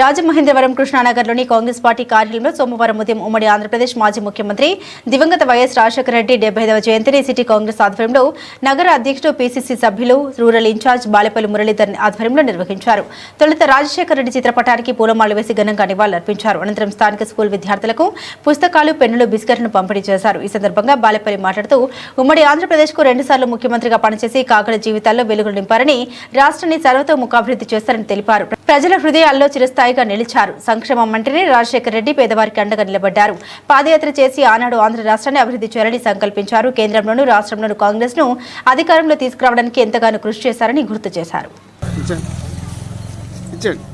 Rajamahendravaram కృష్ణానగర్లోని Congress party కార్యాలయంలో సోమవారం ఉదయం ఉమ్మడి ఆంధ్రప్రదేశ్ మాజీ ముఖ్యమంత్రి దివంగత వైఎస్ రాజశేఖర రెడ్డి డెబ్బై ఐదవ జయంతిని సిటీ కాంగ్రెస్ ఆధ్వర్యంలో నగర అధ్యక్షుడు పీసీసీ సభ్యులు రూరల్ ఇన్ఛార్జ్ బాలేపల్లి మురళీధర్ ఆధ్వర్యంలో నిర్వహించారు. తొలుత రాజశేఖర రెడ్డి చిత్రపటానికి పూలమాల వేసి ఘనంగా నివాళులర్పించారు. అనంతరం స్థానిక స్కూల్ విద్యార్థులకు పుస్తకాలు పెన్నులు బిస్కెట్లను పంపిణీ చేశారు. ఈ సందర్భంగా బాలేపల్లి మాట్లాడుతూ ఉమ్మడి ఆంధ్రప్రదేశ్కు రెండుసార్లు ముఖ్యమంత్రిగా పనిచేసి కాకల జీవితాల్లో వెలుగులు నింపారని రాష్ట్రాన్ని సర్వతోముఖాభివృద్ధి చేస్తారని తెలిపారు. ప్రజల హృదయాల్లో చిరస్థాయిగా నిలిచారు. సంక్షేమం అంటేనే రాజశేఖర రెడ్డి పేదవారికి అండగా నిలబడ్డారు. పాదయాత్ర చేసి ఆనాడు ఆంధ్ర రాష్ట్రాన్ని అభివృద్ధి చేయాలని సంకల్పించారు. కేంద్రంలోనూ రాష్ట్రంలోనూ కాంగ్రెస్ను అధికారంలో తీసుకురావడానికి ఎంతగానో కృషి చేశారని గుర్తు చేశారు. ఇచ్చండి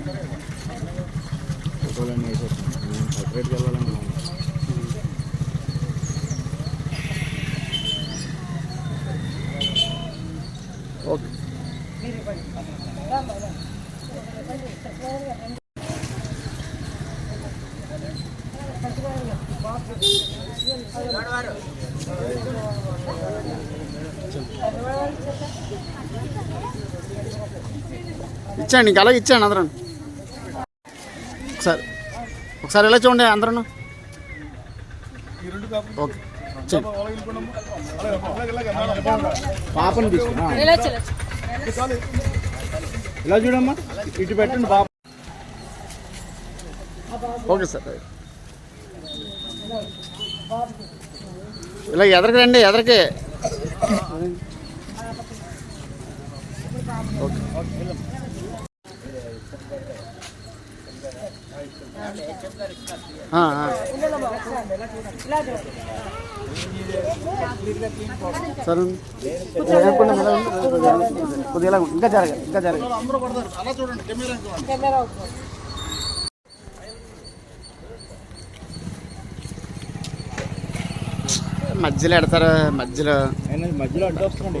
ఇచ్చండి ఓకే అండి సపరేట్కి వెళ్ళాలని ఓకే ఇచ్చేయండి ఇంకా అలాగే ఇచ్చాను అందరూ. ఒకసారి. ఒకసారి ఎలా చూడండి అందరూ ఓకే. పాపను తీసుకున్నా? ఇలా చూడమ్మా? ఇటు పెట్టండి పాప. Okay sir. ఇలా ఎదరికి రండి ఎదరికి. ఓకే ఆ, ఆ. సరే. కొద్దిగా ఇంకా జరగదు ఇంకా జరగదు మధ్యలో ఎడతారు మధ్యలో? మధ్యలో అడ్డు వస్తుంది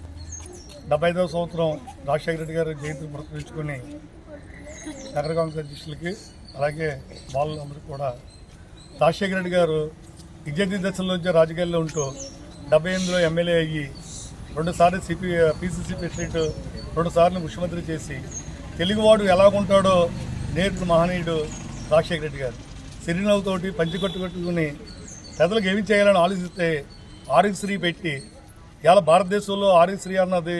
డెబ్బై ఐదవ సంవత్సరం రాజశేఖర రెడ్డి గారి జయంతిని పురస్కరించుకొని నగర కాంగ్రెస్ అధ్యక్షులకి అలాగే వాళ్ళందరూ కూడా రాజశేఖర రెడ్డి గారు విద్యార్థి దశలోంచి రాజకీయాల్లో ఉంటూ డెబ్బై ఎనిమిదిలో ఎమ్మెల్యే అయ్యి రెండుసార్లు సిపి పిసిసి ప్రెసిడెంట్ రెండుసార్లు ముఖ్యమంత్రి చేసి తెలుగువాడు ఎలా నేర్పు మహనీయుడు రాజశేఖర రెడ్డి గారు. సిరినవ్వుతోటి పంచి కట్టుకొని ప్రజలకు ఏమి చేయాలని ఆలోచిస్తే ఆరోగ్యశ్రీ పెట్టి ఇవాళ భారతదేశంలో ఆరోగ్యశ్రీ అన్నది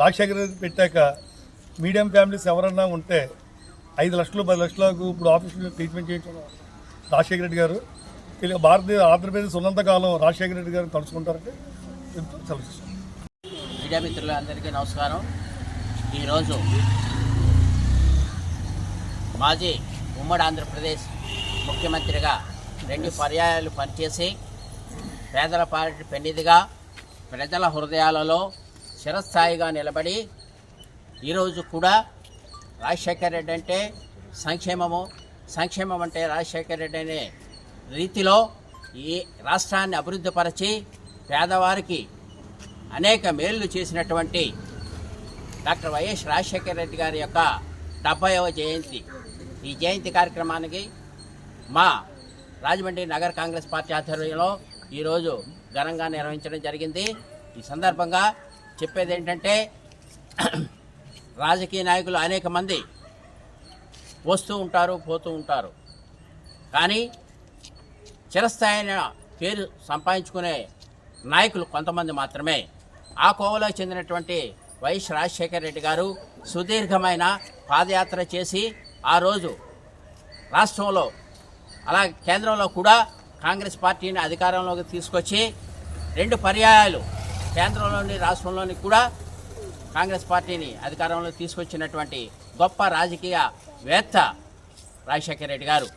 రాజశేఖర పెట్టాక మీడియం ఫ్యామిలీస్ ఎవరన్నా ఉంటే ఐదు లక్షలు పది లక్షలకు ఇప్పుడు ఆఫీసులో ట్రీట్మెంట్ చేయించడం రాజశేఖర రెడ్డి గారు. ఇలా భారతదేశ ఆంధ్రప్రదేశ్ ఉన్నంతకాలం రాజశేఖర రెడ్డి గారిని తలుచుకుంటారంటే ఎంతో సెలవు మీడియా మిత్రులందరికీ నమస్కారం. ఈరోజు మాజీ ఉమ్మడి ఆంధ్రప్రదేశ్ ముఖ్యమంత్రిగా రెండు పర్యాయాలు పనిచేసి పేదల పార్టీ పెన్నిదిగా ప్రజల హృదయాలలో చిరస్థాయిగా నిలబడి ఈరోజు కూడా రాజశేఖర్ రెడ్డి అంటే సంక్షేమము. సంక్షేమం అంటే రాజశేఖర్ రెడ్డి అనే రీతిలో ఈ రాష్ట్రాన్ని అభివృద్ధిపరచి పేదవారికి అనేక మేళ్ళు చేసినటువంటి డాక్టర్ వైఎస్ రాజశేఖర రెడ్డి గారి యొక్క డెబ్బైవ జయంతి. ఈ జయంతి కార్యక్రమానికి మా రాజమండ్రి నగర కాంగ్రెస్ పార్టీ ఆధ్వర్యంలో ఈరోజు ఘనంగా నిర్వహించడం జరిగింది. ఈ సందర్భంగా చెప్పేది ఏంటంటే రాజకీయ నాయకులు అనేక మంది వస్తూ ఉంటారు పోతూ ఉంటారు. కానీ చిరస్థాయిన పేరు సంపాదించుకునే నాయకులు కొంతమంది మాత్రమే. ఆ కోవలో చెందినటువంటి వైఎస్ రాజశేఖర రెడ్డి గారు సుదీర్ఘమైన పాదయాత్ర చేసి ఆ రోజు రాష్ట్రంలో అలా కేంద్రంలో కూడా కాంగ్రెస్ పార్టీని అధికారంలోకి తీసుకొచ్చి రెండు పర్యాయాలు కేంద్రంలోని రాష్ట్రంలోని కూడా కాంగ్రెస్ పార్టీని అధికారంలో తీసుకొచ్చినటువంటి గొప్ప రాజకీయ వేత్త రాజశేఖర రెడ్డి గారు.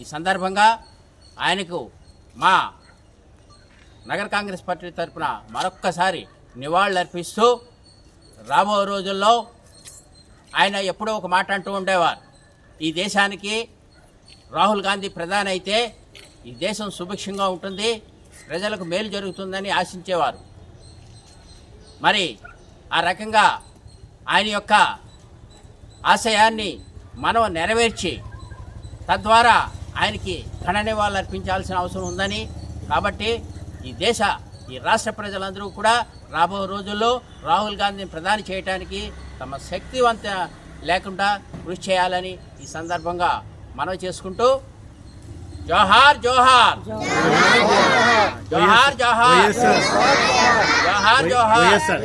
ఈ సందర్భంగా ఆయనకు మా నగర కాంగ్రెస్ పార్టీ తరఫున మరొక్కసారి నివాళులర్పిస్తూ రాబో రోజుల్లో ఆయన ఎప్పుడో ఒక మాట అంటూ ఉండేవారు. ఈ దేశానికి రాహుల్ గాంధీ ప్రధాని అయితే ఈ దేశం సుభిక్షంగా ఉంటుంది ప్రజలకు మేలు జరుగుతుందని ఆశించేవారు. మరి ఆ రకంగా ఆయన యొక్క ఆశయాన్ని మనం నెరవేర్చి తద్వారా ఆయనకి ఘన నివాళులు అర్పించాల్సిన అవసరం ఉందని. కాబట్టి ఈ దేశ ఈ రాష్ట్ర ప్రజలందరూ కూడా రాబో రోజుల్లో రాహుల్ గాంధీని ప్రధాని చేయడానికి తమ శక్తివంత లేకుండా కృషి చేయాలని ఈ సందర్భంగా మనవి చేసుకుంటూ জহার জহার জহার জহার জহার জহার